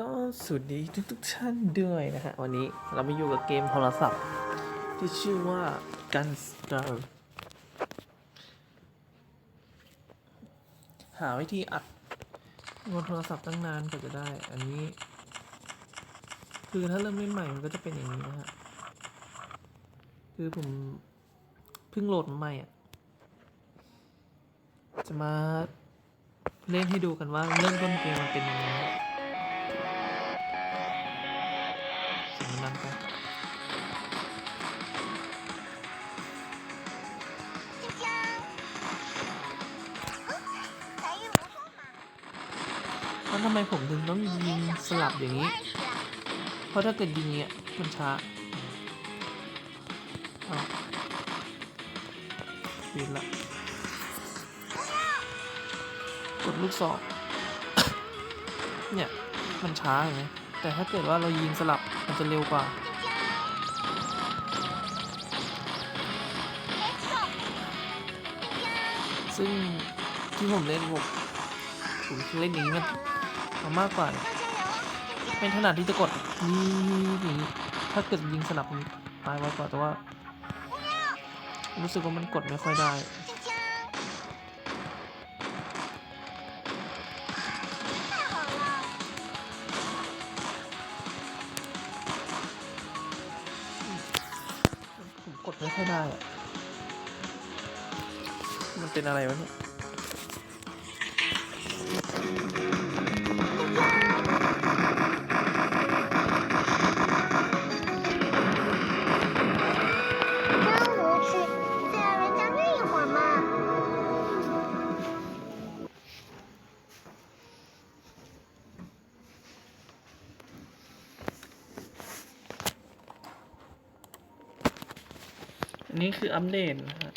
ก็สวัสดีทุกทุกๆท่านด้วยนะฮะวันนี้เรามาอยู่กับเกมโทรศัพท์ ที่ชื่อว่า Gunstar หาวิธีอัดบนโทรศัพท์ตั้งนานกว่าจะได้ อันนี้ คือถ้าเริ่มเล่นใหม่มันก็จะเป็นอย่างนี้นะฮะ คือผมเพิ่งโหลดมาใหม่อะ จะมาเล่นให้ดูกันว่าเริ่มต้นเกมมันเป็นยังไง ทำไมผมถึงต้องยิงสลับอย่างนี้ เพราะถ้าเกิดยิงเนี้ยมันช้าปิดละ กดลูกศอก เนี่ย มันช้าเห็นไหมแต่ถ้าเกิดว่าเรายิงสลับมันจะเร็วกว่าซึ่งที่ผมเล่นผมผมเล่นอย่างนี้มัน มามากกว่าเนี่ยไม่ถนัดที่จะกดนี่อย่นี้ถ้าเกิดยิงสลับมันตายไวกว่าแต่ว่า รู้สึกว่ามันกดไม่ค่อยได้ผมกดไม่ค่อยได้อะมันเป็นอะไรวะเนี่ย อันนี้คืออัปเดตนะฮะ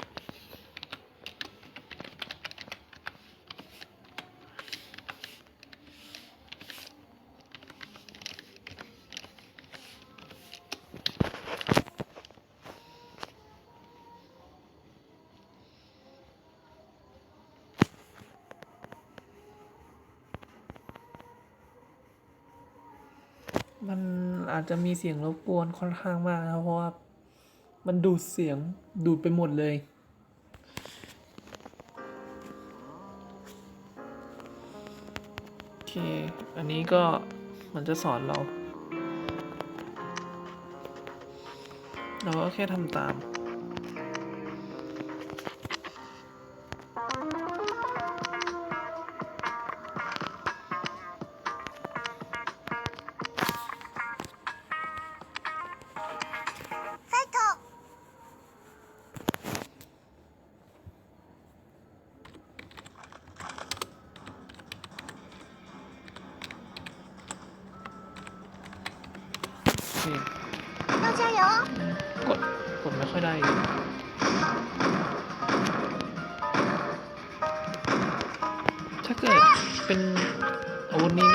มันอาจจะมีเสียงรบกวนค่อนข้างมากนะเพราะว่า มันดูดเสียงดูดไปหมดเลย โอเค อันนี้ก็มันจะสอนเรา เราก็แค่ทำตาม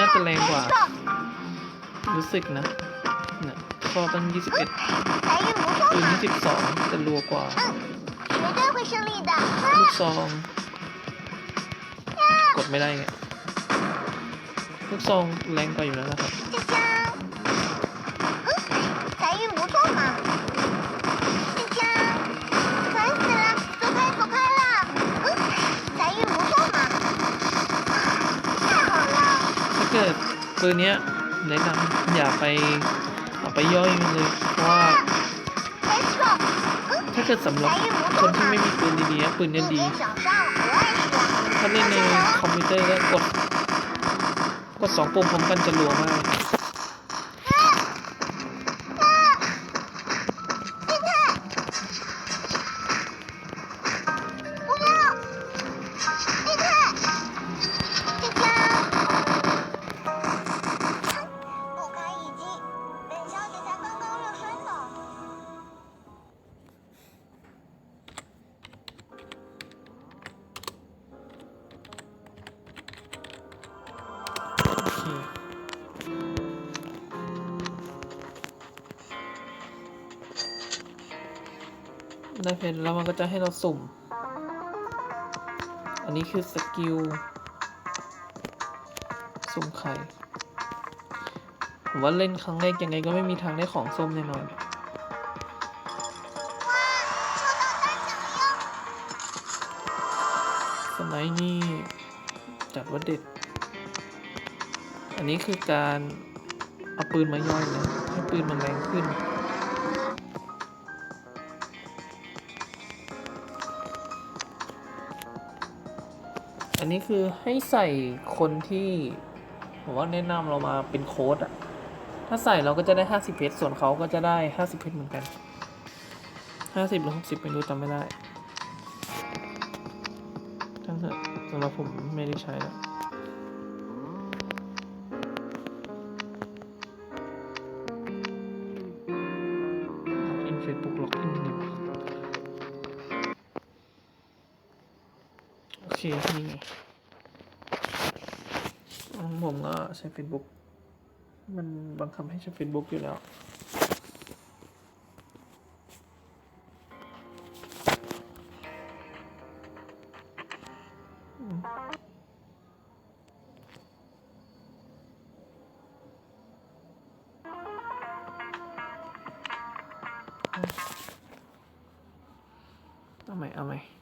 าจะแรงกว่า รู้สึกนะเนี่ยคอตั้ง21ปืน22 จะรัวกว่า ลูกซอง กดไม่ได้ไงลูกซองแรงกว่าอยู่แล้วนะครับ เบอเนี้ยแนะนำอย่าไปเอาไปย่อยมัเลยเพราะว่าถ้าเกิดสำหรับคนที่ไม่มีปืนดีๆปืนเนี้ยดีถ้าเล่นในคอมพิวเตอร์แล้วกดกดสองปุ่มพร้อมกันจะรัวมาก ได้เพนแล้วมันก็จะให้เราสุ่ม อันนี้คือสกิล สุ่มไข่ผมว่าเล่นครั้งแรกยังไงก็ไม่มีทางได้ของส้มแน่นอนสไนนี่จัดว่าเด็ด อันนี้คือการเอาปืนมาย่อยนะให้ปืนมันแรงขึ้น นนี้คือให้ใส่คนที่ผมว่าแนะนำเรามาเป็นโค้ดอะถ้าใส่เราก็จะได้ 50 เพชร ส่วนเขาก็จะได้ 50 เพชรเหมือนกัน 50 หรือ 60 ไม่รู้จำไม่ได้ทั้งเถอะสำหรับผมไม่ได้ใช้แล้ว โอเค นี่ไงอืมผมก็ใช้ Facebook มันบังคับให้ใช้ Facebook อยู่แล้วอืมเอาใหม่เอาใหม่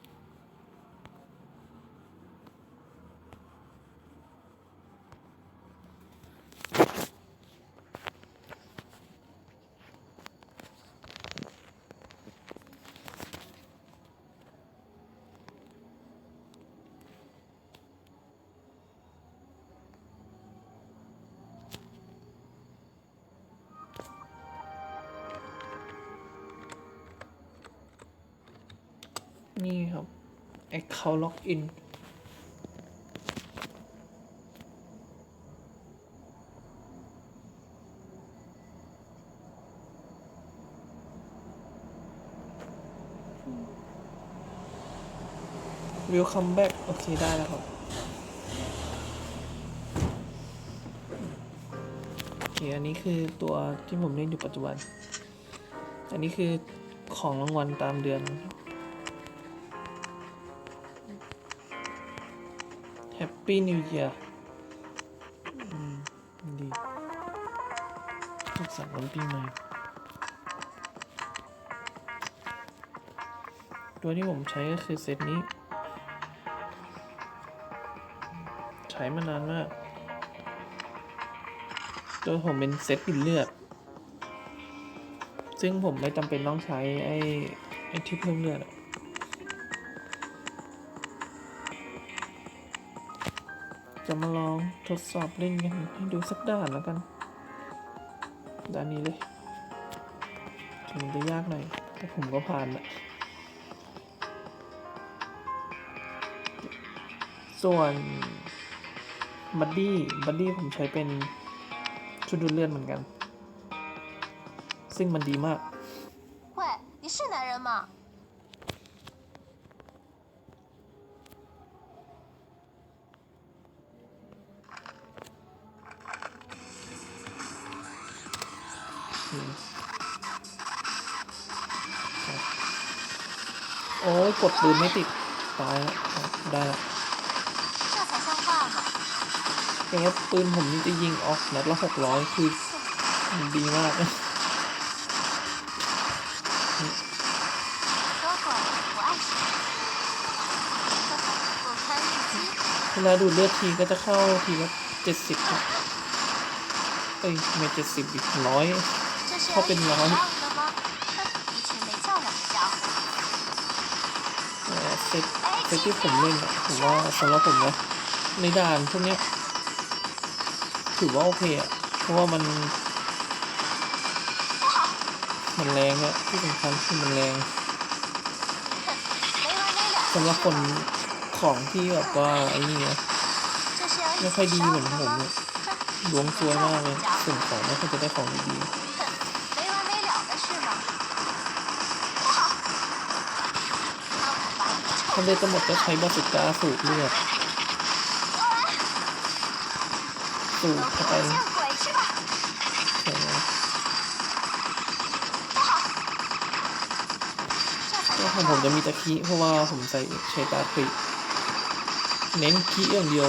นี่ครับ Account Login วิวคัมแบ็กโอเค ได้แล้วครับโอเคอันนี้คือตัวที่ผมเล่นอยู่ปัจจุบัน อันนี้คือของรางวัลตามเดือนครับ Happy New Year อืมดีสุขสันวันปีใหม่ตัวที่ผมใช้ก็คือเซตนี้ ใช้มานานมาก ตัวผมเป็นเซตปิดเลือด ซึ่งผมไม่จำเป็นต้องใช้ไอ้ไอ้ที่เพิ่มเลือดอะ จะมาลองทดสอบเล่นกันให้ดูสักด่านแล้วกัน ด้านนี้เลย ถึงมันจะยากหน่อยแต่ผมก็ผ่านละส่วนบัดดี้ บัดดี้ผมใช้เป็นชุดดูดเลือดเหมือนกัน ซึ่งมันดีมาก 喂，你是男人吗？ ยกดปืนไม่ติดตายแล้วได้แล้วอย่างเงี้ปืนผมนี่จะยิงออกนัดละหกร้อยคือดีมากเวลาดูดเลือดทีก็จะเข้าทีละเจ็ดสิบเอ้ยไม่เจ็ดสิบอีกร้อยเข้าเป็นร้อย เซตเซตที่ผมเล่นผมว่าสำหรับผมนะในด่านพวกนี้ถือว่าโอเคอะเพราะว่ามัน มันแรงอะที่สำคัญคือมันแรงสำหรับคนของที่แบบว่าไอ้นี่นะไม่ค่อยดีเหมือนผมเนี่ยดวงซวยมากเลยส่งของไม่ค่อยจะได้ของดี ถ้าเลือดจหมดก็ใช้บาสุก้าสูบเลือด สูบเข้าไปก็ของผมจะมีตะขีเพราะว่าผมใส่ใช้ตาคลิเน้นขี้อย่างเดียว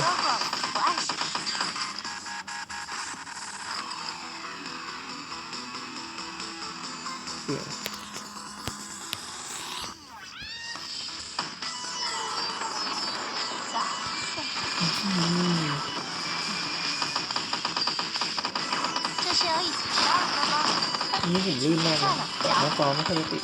นี่ผมลื่นมากนะแต่หน้าจอไม่ค่อยจะติด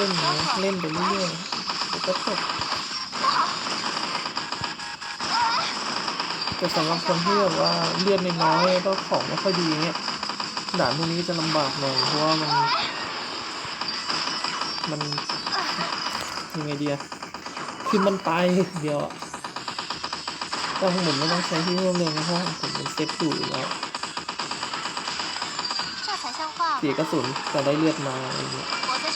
เล่นนะเล่นไปเรื่อยๆแล้วก็จบแต่สำหรับคนที่แบบว่าเลือดน้อยแล้วของไม่ค่อยดีเนี่ยด่านตรงนี้จะลำบากหน่อยเพราะว่ามัน มันยังไงเดียะคือมันตายเดียวอ่ของผมไม่ต้องใช้ที่เพิ่มเลยนะเพราะผมเป็นเซฟอยู่แล้วเสียกระสุนแต่ได้เลือดมาอะไรเงี้ย ผู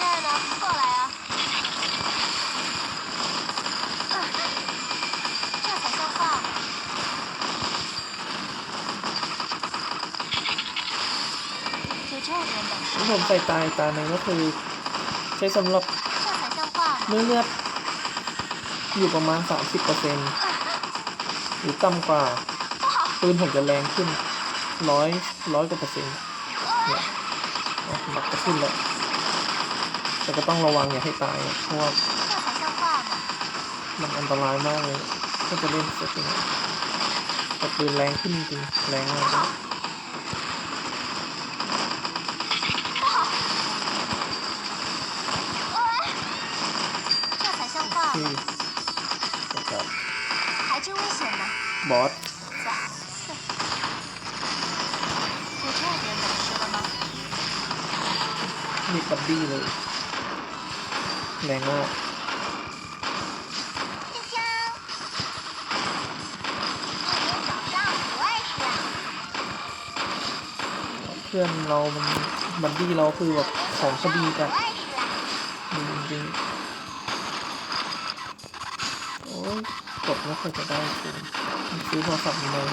้ผชมใส่ตายตาหนึ่งก็คือ ใช้สำหรับใส่เนื้อผ้าเมื่อเลือดอยู่ประมาณ 30%หรือต่ำกว่าปืนผมจะแรงขึ้นร้อยร้อยกว่าเปอร์เซ็นต์เนี่ยมันจะขึ้นแล้ว แต่ก็ต้องระวังอย่าให้ตายเพราะว่ามันอันตรายมากเลยก็จะเล่นสักตนี้แต่ปืนแรงขึ้นจริงแรงมากที่บอสมีปัดดี้เลย แรงมากเพื่อนเรา มันบันดี้เราคือแบบของสดีกันจริงๆโอ้ยกดไม่คยจะได้จริซื้อโทรศัพท์มหเลย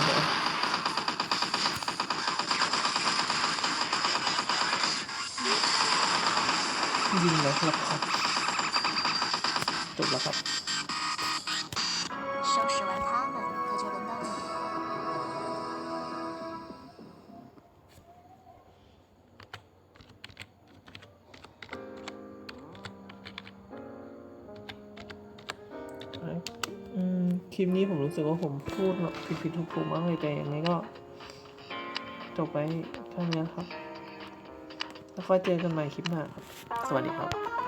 ยิงแล้วครับ จบแล้วครับ收拾完他们，可就轮。คลิปนี้ผมรู้สึกว่าผมพูดผิดผิดถูกถูกมากเลยแต่ยังไงก็ จบไปแค่นี้ครับ แล้วค่อยเจอกันใหม่คลิปหน้าครับ สวัสดีครับ